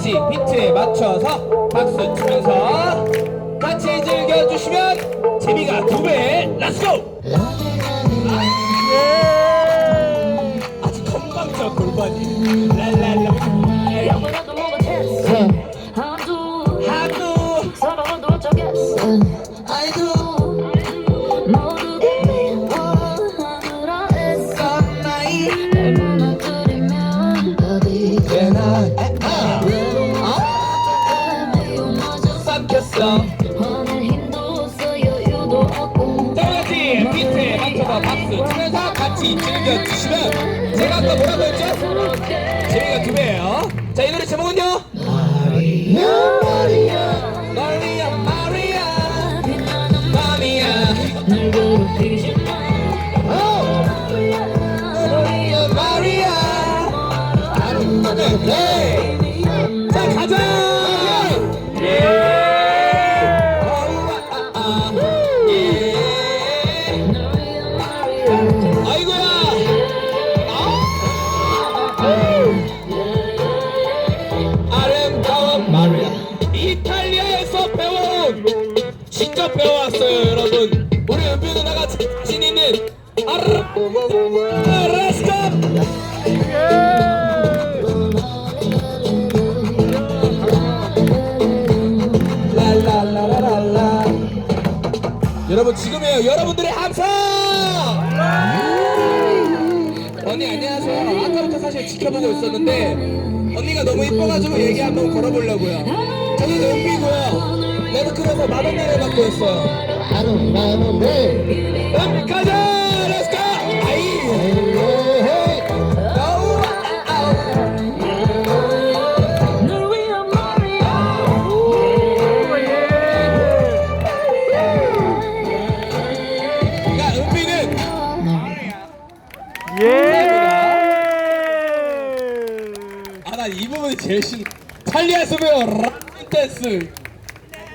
비트에 맞춰서 박수 치면서 같이 즐겨주시면 재미가 두배 렛츠고 아주 건강적 골반이. 랄랄라. 하도 끓이면 어디 예나 없고 다같이 비트에 맞춰서 박수 치면서 같이 즐겨주시면 제가 아까 뭐라고 했죠? 재미가 두 배예요. 자 이 노래 제목은요? 마리아. 마리아. 마리아 빛나는 마미아. 날 괴롭히지 마. 마리아 마리아. 네. 직접 배워왔어요 여러분. 우리 은비 누나가 자신 있는 아르 아라스카. 랄랄라라랄라. 여러분 지금이에요. 여러분들의 함성! 언니 안녕하세요. 아까부터 사실 지켜보고 있었는데 언니가 너무 이뻐가지고 얘기 한번 걸어보려고요. 저는 은비고요 레드클에서 만원 내를 받고 있어요. 가자! 렛츠고 아이! 아우. 널 위한 마리아 야 은비는 예. 아나이 부분이 제일 싫어. 탈리아 스베어 라 댄스